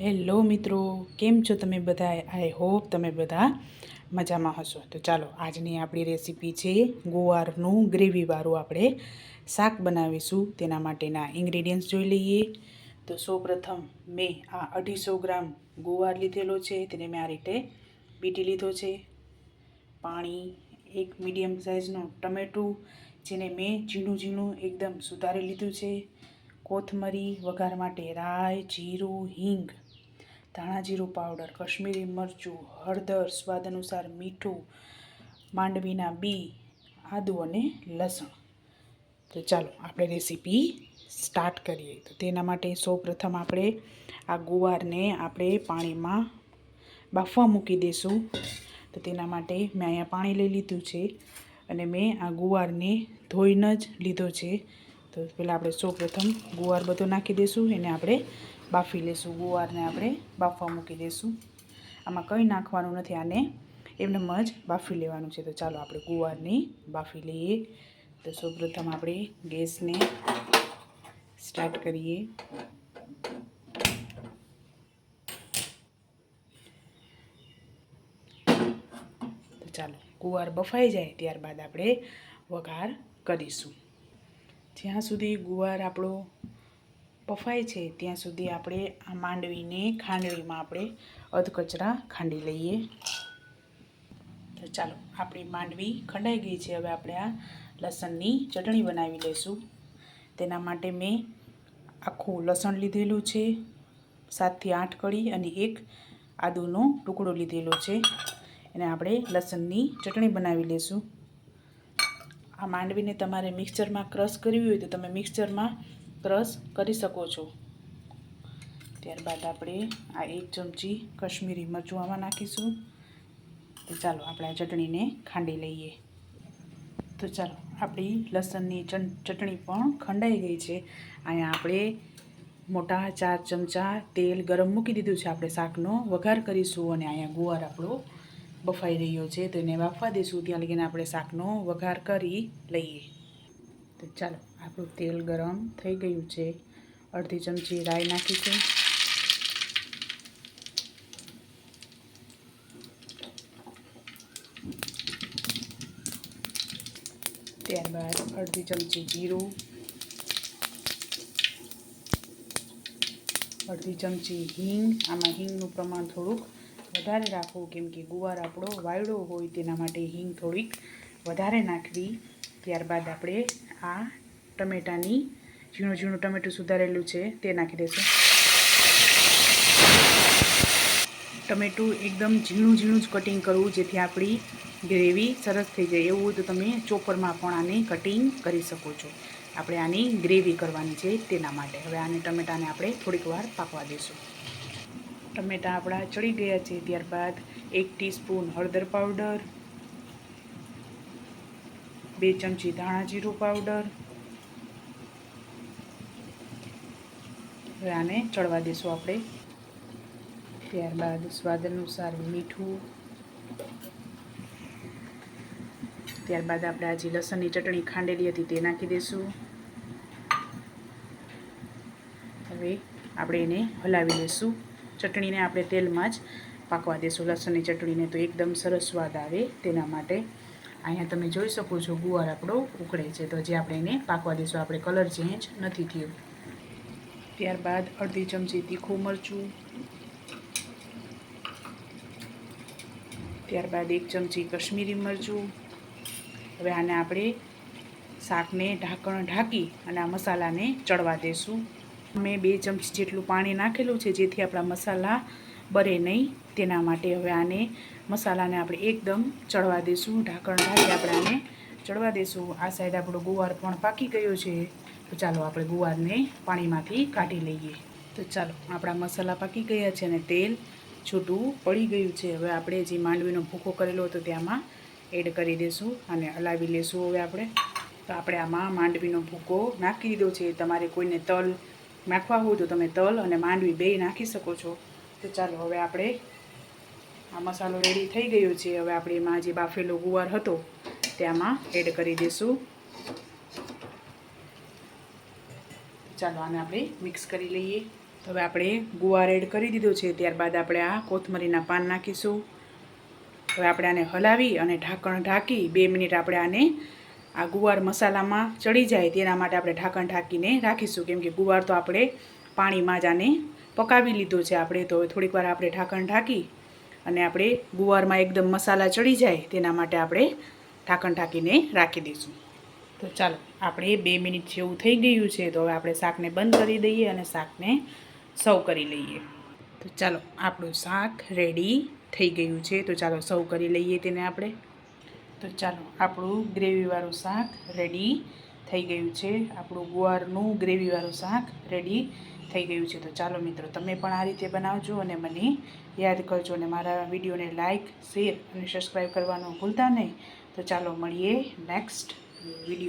Hello મિત્રો, કેમ છો તમે બધા? આઈ હોપ તમે બધા મજામાં હશો. તો ચાલો, આજની આપણી રેસીપી છે ગુવારનું ગ્રેવીવાળું આપણે શાક બનાવીશું. તેના માટેના ઇન્ગ્રેડિયન્ટ્સ જોઈ લઈએ. તો સૌપ્રથમ મેં આ અઢીસો ગ્રામ ગુવાર લીધેલો છે. તેને મેં આ રીતે બીટી લીધો છે. પાણી, એક મીડિયમ સાઇઝનું ટમેટું, જેને મેં ઝીણું ઝીણું એકદમ સુધારી લીધું છે. કોથમરી, વઘાર માટે રાઈ, જીરું, હિંગ ધાણા જીરું પાવડર, કશ્મીરી મરચું, હળદર સ્વાદ અનુસાર મીઠું, માંડવીના બી, આદુ અને લસણ. તો ચાલો, આપણે રેસીપી સ્ટાર્ટ કરીએ. તો તેના માટે સૌપ્રથમ આપણે આ ગુવારને આપણે પાણીમાં બાફવા મૂકી દઈશું તો તેના માટે મેં અહીંયા પાણી લઈ લીધું છે અને મેં આ ગુવારને ધોઈને જ લીધો છે. તો પહેલાં આપણે સૌપ્રથમ ગુવાર બધો નાખી દઈશું એને આપણે બાફી લઈશું ગુવારને આપણે બાફવા મૂકી દઈશું આમાં કંઈ નાખવાનું નથી આને. એમનેમ જ બાફી લેવાનું છે. તો ચાલો આપણે ગુવારને બાફી લઈએ. તો સૌપ્રથમ આપણે ગેસને સ્ટાર્ટ કરીએ. તો ચાલો, ગુવાર બફાઈ જાય ત્યારબાદ આપણે વઘાર કરીશું. જ્યાં સુધી ગુવાર આપણો બફાય છે, ત્યાં સુધી આપણે આ માંડવીને ખાંડવીમાં આપણે અધકચરા ખાંડી લઈએ. તો ચાલો, આપણી માંડવી ખંડાઈ ગઈ છે, હવે આપણે આ લસણની ચટણી બનાવી લઈશું. તેના માટે મેં આખું લસણ લીધેલું છે, સાતથી આઠ કળી અને એક આદુનો ટુકડો લીધેલો છે. એને આપણે લસણની ચટણી બનાવી લઈશું. આ માંડવીને તમારે મિક્સચરમાં ક્રશ કરવી હોય તો તમે મિક્સચરમાં ક્રશ કરી શકો છો. ત્યારબાદ આપણે આ એક ચમચી કશ્મીરી મરચું આમાં નાખીશું. તો ચાલો આપણે આ ચટણીને ખાંડી લઈએ. તો ચાલો, આપણી લસણની ચટણી પણ ખંડાઈ ગઈ છે. અહીંયા આપણે મોટા ચાર ચમચા તેલ ગરમ મૂકી દીધું છે. આપણે શાકનો વઘાર કરીશું અને અહીંયા ગુવાર આપણો બફાઈ રહ્યો છે. તો એને બાફવા દઈશું. ત્યાં લગીને આપણે શાકનો વઘાર કરી લઈએ. તો ચાલો, આપણું તેલ ગરમ થઈ ગયું છે. અડધી ચમચી રાઈ નાખીશું. ત્યારબાદ અડધી ચમચી જીરું. અડધી ચમચી હિંગ. આમાં હિંગનું પ્રમાણ થોડુંક વધારે રાખવું, કેમ કે ગુવાર આપણો વાયડો હોય તેના માટે હિંગ થોડીક વધારે નાખવી. ત્યારબાદ આપણે આ ટમેટાની ઝીણું ઝીણું ટમેટું સુધારેલું છે, તે નાખી દેશું. ટમેટું એકદમ ઝીણું ઝીણું જ કટિંગ કરવું, જેથી આપણી ગ્રેવી સરસ થઈ જાય. એવું તો તમે ચોપરમાં પણ આને કટિંગ કરી શકો છો. આપણે આની ગ્રેવી કરવાની છે તેના માટે. હવે આને ટમેટાને આપણે થોડીક વાર પાકવા દઈશું ટમેટાં આપણા ચડી ગયા છે. ત્યારબાદ એક ટીસ્પૂન હળદર પાવડર બે ચમચી ધાણા જીરું પાવડર. હવે આને ચડવા દઈશું આપણે. ત્યારબાદ સ્વાદ અનુસાર મીઠું. ત્યારબાદ આપણે આજે લસણની ચટણી ખાંડેલી હતી તે નાખી દઈશું હવે આપણે એને હલાવી લઈશું ચટણીને આપણે તેલમાં જ પાકવા દઈશું લસણની ચટણીને તો એકદમ સરસ સ્વાદ આવે તેના માટે. અહીંયા તમે જોઈ શકો છો ગુવાર આપણો ઉકળે છે. તો જે આપણે એને પાકવા દઈશું આપણે કલર ચેન્જ નથી થયો. ત્યારબાદ અડધી ચમચી તીખું મરચું. ત્યારબાદ એક ચમચી કશ્મીરી મરચું. હવે આને આપણે શાકને ઢાંકણ ઢાંકી અને આ મસાલાને ચડવા દઈશું મેં બે ચમચી જેટલું પાણી નાખેલું છે, જેથી આપણા મસાલા બરે નહીં. તેના માટે હવે આને મસાલાને આપણે એકદમ ચડવા દઈશું ઢાંકણ ઢાંકી આપણે આને ચડવા દઈશું આ સાઈડ આપણો ગુવાર પણ પાકી ગયો છે. તો ચાલો આપણે ગુવારને પાણીમાંથી કાઢી લઈએ. તો ચાલો, આપણા મસાલા પાકી ગયા છે અને તેલ છૂટું પડી ગયું છે. હવે આપણે જે માંડવીનો ભૂકો કરેલો હતો તેમાં એડ કરી દઈશું અને હલાવી લઈશું હવે આપણે. તો આપણે આમાં માંડવીનો ભૂકો નાખી દીધો છે. તમારે કોઈને તલ નાખવા હોય તો તમે તલ અને માંડવી બે નાખી શકો છો. તો ચાલો હવે આપણે આ મસાલો રેડી થઈ ગયો છે. હવે આપણે એમાં જે બાફેલો ગુવાર હતો ત્યાંમાં એડ કરી દઈશું. ચાલો આને આપણે મિક્સ કરી લઈએ. તો હવે આપણે ગુવાર એડ કરી દીધો છે. ત્યારબાદ આપણે આ કોથમરીના પાન નાખીશું. હવે આપણે આને હલાવી અને ઢાંકણ ઢાંકી બે મિનિટ આપણે આને આ ગુવાર મસાલામાં ચડી જાય. તેના માટે આપણે ઢાંકણ ઢાંકીને રાખીશું. કેમ કે ગુવાર તો આપણે પાણીમાં જ આને પકાવી લીધો છે આપણે. તો થોડીક વાર આપણે ઢાંકણ ઢાંકી અને આપણે ગુવારમાં એકદમ મસાલા ચડી જાય તેના માટે આપણે ઢાંકણ ઢાંકીને રાખી દઈશું. તો ચાલો, આપણે બે મિનિટ જેવું થઈ ગયું છે, તો હવે આપણે શાકને બંધ કરી દઈએ અને શાકને સર્વ કરી લઈએ. તો ચાલો, આપણું શાક રેડી થઈ ગયું છે. તો ચાલો, સર્વ કરી લઈએ તેને આપણે. તો ચાલો, આપણું ગ્રેવીવાળું શાક રેડી થઈ ગયું છે. આપણું ગુવારનું ગ્રેવીવાળું શાક રેડી થઈ ગયું છે, તો ચાલો મિત્રો, તમે પણ આ રીતે બનાવજો અને મને યાદ કરજો અને મારા વિડીયોને લાઇક શેર અને સબસ્ક્રાઈબ કરવાનું ભૂલતા નહીં. તો ચાલો મળીએ નેક્સ્ટ વીડિયો